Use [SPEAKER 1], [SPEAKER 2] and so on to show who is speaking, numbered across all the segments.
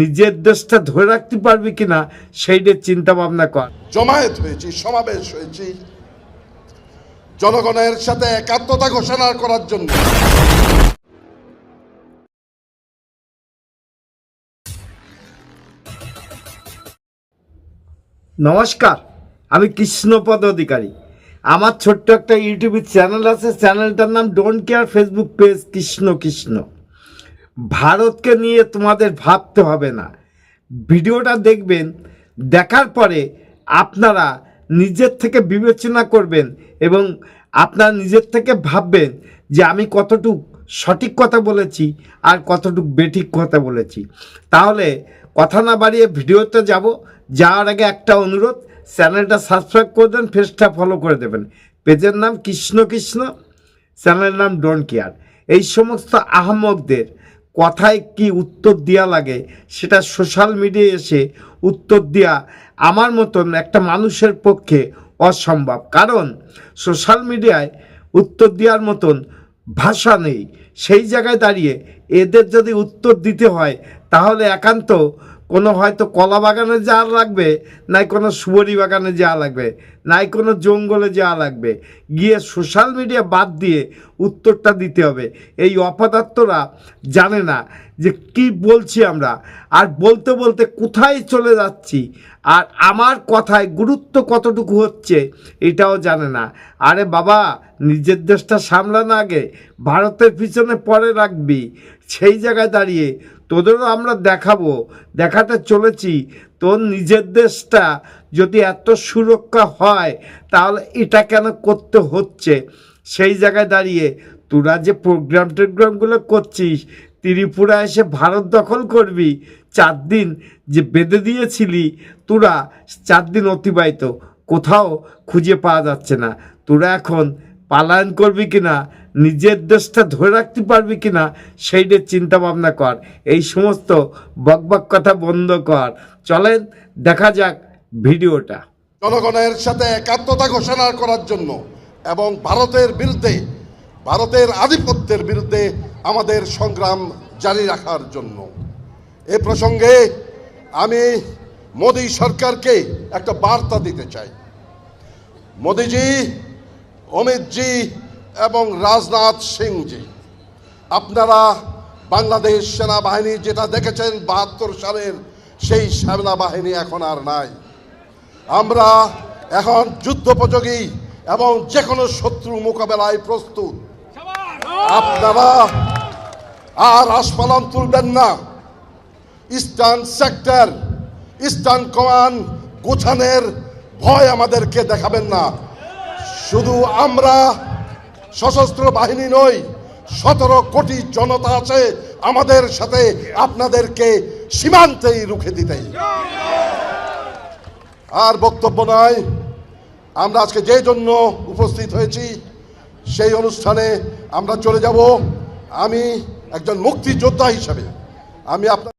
[SPEAKER 1] নিজের দেশটা ধরে রাখতে পারবি কিনা সেইটা চিন্তা ভাবনা কর।
[SPEAKER 2] জমায়েত হয়েছি সমাবেশ হয়েছি। জনগণের সাথে একাত্মতা ঘোষণা করার জন্য।
[SPEAKER 1] নমস্কার আমি কৃষ্ণপদ অধিকারী। আমার ছোট্ট একটা ইউটিউব চ্যানেল আছে চ্যানেলটার নাম don't care Facebook page Krishna Krishna. ভারতকে নিয়ে তোমাদের ভাবতে হবে না। ভিডিওটা দেখবেন, দেখার পরে আপনারা নিজের থেকে বিবেচনা করবেন এবং আপনারা নিজের থেকে ভাববেন যে আমি কতটুক সঠিক কথা বলেছি আর কতটুক বেঠিক কথা বলেছি। তাহলে কথা না বাড়িয়ে ভিডিওতে যাব। যাওয়ার আগে একটা অনুরোধ, চ্যানেলটা সাবস্ক্রাইব করে দেন ফেসটা ফলো করে দেবেন। পেজের নাম কৃষ্ণ কৃষ্ণ, চ্যানেলের নাম ডোন্ট কেয়ার। এই সমস্ত আহমকদের কথায় কি উত্তর দেওয়া লাগে, সেটা সোশ্যাল মিডিয়ায় এসে উত্তর দেওয়া আমার মতন একটা মানুষের পক্ষে অসম্ভব। কারণ সোশ্যাল মিডিয়ায় উত্তর দেওয়ার মতন ভাষা নেই। সেই জায়গায় দাঁড়িয়ে এদের যদি উত্তর দিতে হয়, তাহলে একান্ত কোনো হয়তো কলা বাগানে যাওয়া লাগবে, নাই কোনো সুবরি বাগানে যাওয়া লাগবে, নাই কোনো জঙ্গলে যাওয়া লাগবে। গিয়ে সোশ্যাল মিডিয়া বাদ দিয়ে উত্তরটা দিতে হবে। এই অপদার্থরা জানে না যে কি বলছি আমরা। আর বলতে বলতে কোথায় চলে যাচ্ছি? আর আমার কথায় গুরুত্ব কতটুকু হচ্ছে, এটাও জানে না। আরে বাবা, নিজের দেশটা সামলানো আগে, ভারতের পিছনে পরে রাখবি। সেই জায়গায় দাঁড়িয়ে তোদেরও আমরা দেখাবো, দেখাতে চলেছি। তোর নিজের দেশটা যদি এত সুরক্ষা হয়, তাহলে এটা কেন করতে হচ্ছে? সেই জায়গায় দাঁড়িয়ে তোরা যে প্রোগ্রাম টোগ্রামগুলো করছিস, ত্রিপুরা এসে ভারত দখল করবি, চার দিন যে বেঁধে দিয়েছিলি, তোরা চার দিন অতিবাহিত। কোথাও খুঁজে পাওয়া যাচ্ছে না। তোরা এখন পালায়ন করবি কিনা, নিজের দেশটা ধরে রাখতে পারবি কিনা, সেইটা চিন্তা ভাবনা কর। এই সমস্ত বকবক কথা বন্ধ কর। চলেন, দেখা যাক ভিডিওটা।
[SPEAKER 2] জনগণের সাথে একাত্মতা ঘোষণা করার জন্য এবং ভারতের বিরুদ্ধে, ভারতের আধিপত্যের বিরুদ্ধে আমাদের সংগ্রাম জারি রাখার জন্য। এ প্রসঙ্গে আমি মোদী সরকারকে একটা বার্তা দিতে চাই। মোদিজি অমিতজি এবং রাজনাথ সিংজি। আপনারা বাংলাদেশ সেনাবাহিনী যেটা দেখেছেন বাহাত্তর সালের সেই সেনাবাহিনী এখন আর নাই। আমরা এখন যুদ্ধোপযোগী এবং যে কোনো শত্রু মোকাবেলায় প্রস্তুত। আপনারা আর আসপালন তুলবেন না। ইস্টার্ন সেক্টর, ইস্টার্ন কমান্ড গোছানের ভয় আমাদেরকে দেখাবেন না। শুধু আমরা সশস্ত্র বাহিনী নই, সতেরো কোটি জনতা আছে আমাদের সাথে, আপনাদেরকে সীমান্তেই রুখে দিতে আর বক্তব্য নয় আমরা আজকে যে জন্য উপস্থিত হয়েছি, সেই অনুষ্ঠানে আমরা চলে যাব। আমি একজন মুক্তিযোদ্ধা হিসাবে। আমি আপনার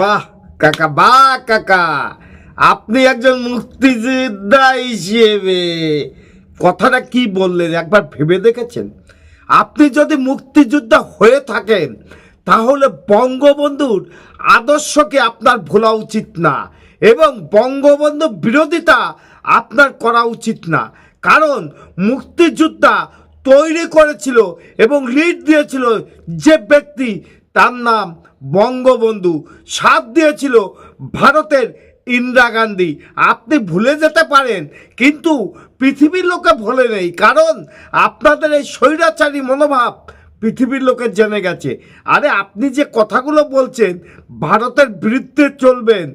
[SPEAKER 1] বাহ, কাকা বাহ, কাকা। আপনি একজন মুক্তিযোদ্ধা হিসেবে। কথাটা কি বললেন? একবার ভেবে দেখেছেন? আপনি যদি মুক্তিযোদ্ধা হয়ে থাকেন, তাহলে বঙ্গবন্ধুর আদর্শকে আপনার ভোলা উচিত না এবং বঙ্গবন্ধু বিরোধিতা আপনার করা উচিত না। কারণ মুক্তিযোদ্ধা তৈরি করেছিল এবং লিড দিয়েছিল যে ব্যক্তি, তার নাম বঙ্গবন্ধু। সাথ দিয়েছিল ভারতের ইন্দিরা গান্ধী। আপনি ভুলে যেতে পারেন, কিন্তু পৃথিবীর লোকে ভুলে নেই। কারণ আপনাদের এই স্বৈরাচারী মনোভাব পৃথিবীর লোকের জেনে গেছে। আরে আপনি যে কথাগুলো বলছেন, ভারতের বিরুদ্ধে চলবেন,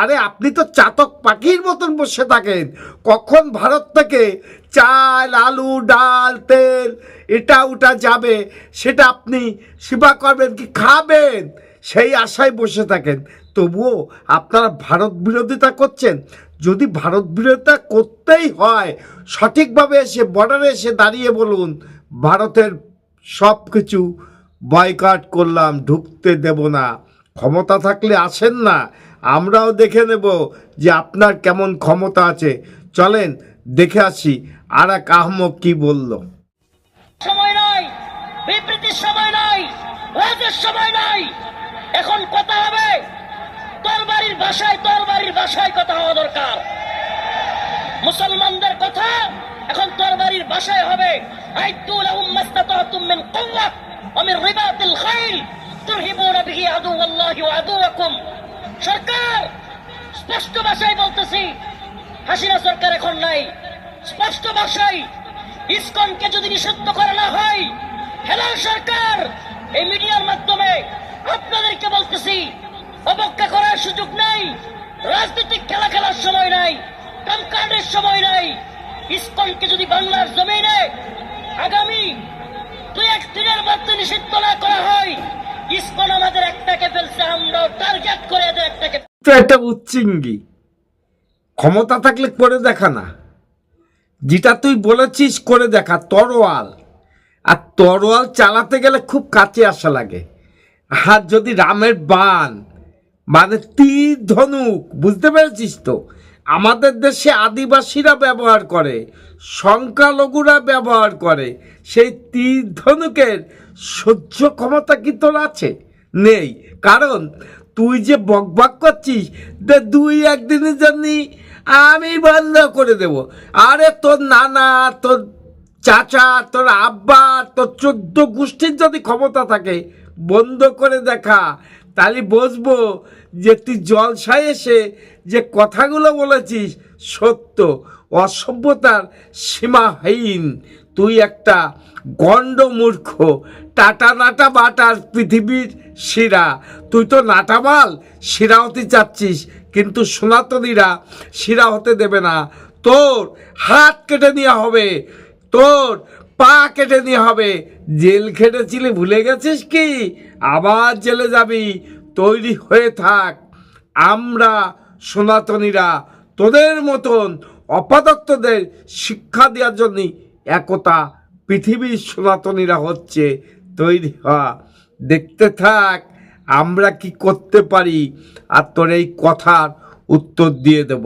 [SPEAKER 1] আরে আপনি তো চাতক পাখির মতন বসে থাকেন। কখন ভারত থেকে চাল, আলু, ডাল, তেল, এটা ওটা যাবে, সেটা আপনি সেবা করবেন কি খাবেন? সেই আশায় বসে থাকেন। তবুও আপনারা ভারত বিরোধিতা করছেন? যদি ভারত বিরোধিতা করতেই হয়, সঠিকভাবে এসে বর্ডারে এসে দাঁড়িয়ে বলুন, ভারতের সব কিছু বয়কাট করলাম, ঢুকতে দেব না। ক্ষমতা থাকলে আসেন না। আমরাও দেখে নেব যে আপনার কেমন ক্ষমতা আছে। চলেন, দেখে আসি আর এক আহমক কি বলল।
[SPEAKER 3] সময় নাই বিবৃতির সময় নাই রাজের সময় নাই। এখন কথা হবে, তরবারির ভাষায় তরবারির ভাষায় কথা হওয়া দরকার। মুসলমানদের কথা এখন তরবারির ভাষায় হবে। আইতু লাহুম মাস্তাতাতুম মিন কুওয়া ওয়া মিন রিবাতিল খাইল তুরহিবুনা বিহি আদুওয়াল্লাহি ওয়া আদুওয়াকুম। সরকার, স্পষ্ট ভাষায় বলতেছি, হাসিনা সরকার এখন নাই। স্পষ্ট ভাষায় ইসকনকে যদি নিষিদ্ধ করা না হয়, হেলাল সরকার, এই মিডিয়ার মাধ্যমে আপনাদেরকে বলতেছি, অবজ্ঞা করার সুযোগ নাই, রাজনৈতিক খেলা খেলার সময় নাই কামকাণ্ডের সময় নাই, ইসকনকে যদি বাংলার জমিনে আগামী দুই এক দিনের মধ্যে নিষিদ্ধ না করা হয়। ইসকন আমাদের একটাকে ফেলছে, আমরাও টার্গেট করে এদের একটাকে
[SPEAKER 1] তো একটা উচ্চিঙ্গি। ক্ষমতা থাকলে করে দেখা না। যেটা তুই বলেছিস করে দেখা, তরোয়াল। আর তরোয়াল চালাতে গেলে খুব কাছে আসা লাগে। আর যদি রামের বান মানে তীর ধনুক, বুঝতে পেরেছিস তো? আমাদের দেশে আদিবাসীরা ব্যবহার করে, সংখ্যালঘুরা ব্যবহার করে, সেই তীর ধনুকের সহ্য ক্ষমতা কি তোর আছে? নেই। কারণ তুই যে বকবক করছিস দুই একদিনের জন্য আমি বন্ধ করে দেব। আরে তোর নানা, তোর চাচা, তোর আব্বা, তোর চোদ্দ গোষ্ঠীর যদি ক্ষমতা থাকে, বন্ধ করে দেখা। তাহলে বসবো যে তুই জলসায় এসে যে কথাগুলো বলেছিস সত্য, অসভ্যতার সীমাহীন। তুই একটা গণ্ড মূর্খ, টাটা নাটা বাটার পৃথিবীর শিরা। তুই তো নাটামাল, শিরা হতে চাচ্ছিস, কিন্তু সনাতনীরা শিরা হতে দেবে না। তোর হাত কেটে নেওয়া হবে, তোর পা কেটে নেওয়া হবে। জেল খেটেছিলি, ভুলে গেছিস কি? আবার জেলে যাবি। তৈরি হয়ে থাক। আমরা সনাতনীরা তোদের মতন অপাদক্তদের শিক্ষা দেওয়ার জন্য একতা পৃথিবীর সনাতনীরা হচ্ছে তৈরি হওয়া দেখতে থাক, আমরা কি করতে পারি? আর তোর এই কথার উত্তর দিয়ে দেব।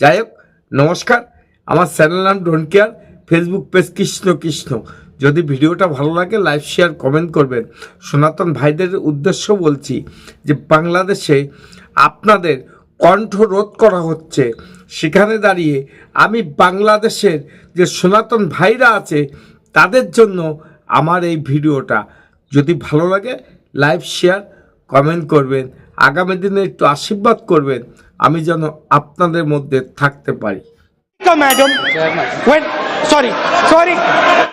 [SPEAKER 1] যাই হোক, নমস্কার। আমার চ্যানেল নাম don't care. Facebook page Krishna Krishna. যদি ভিডিওটা ভালো লাগে লাইভ শেয়ার কমেন্ট করবেন। সনাতন ভাইদের উদ্দেশ্য বলছি যে বাংলাদেশে আপনাদের কণ্ঠ রোধ করা হচ্ছে। সেখানে দাঁড়িয়ে আমি বাংলাদেশের যে সনাতন ভাইরা আছে তাদের জন্য আমার এই ভিডিওটা। যদি ভালো লাগে লাইভ শেয়ার কমেন্ট করবেন। আগামী দিনে একটু আশীর্বাদ করবেন। আমি যেন আপনাদের মধ্যে থাকতে পারি।
[SPEAKER 4] Madam. sorry. Sorry.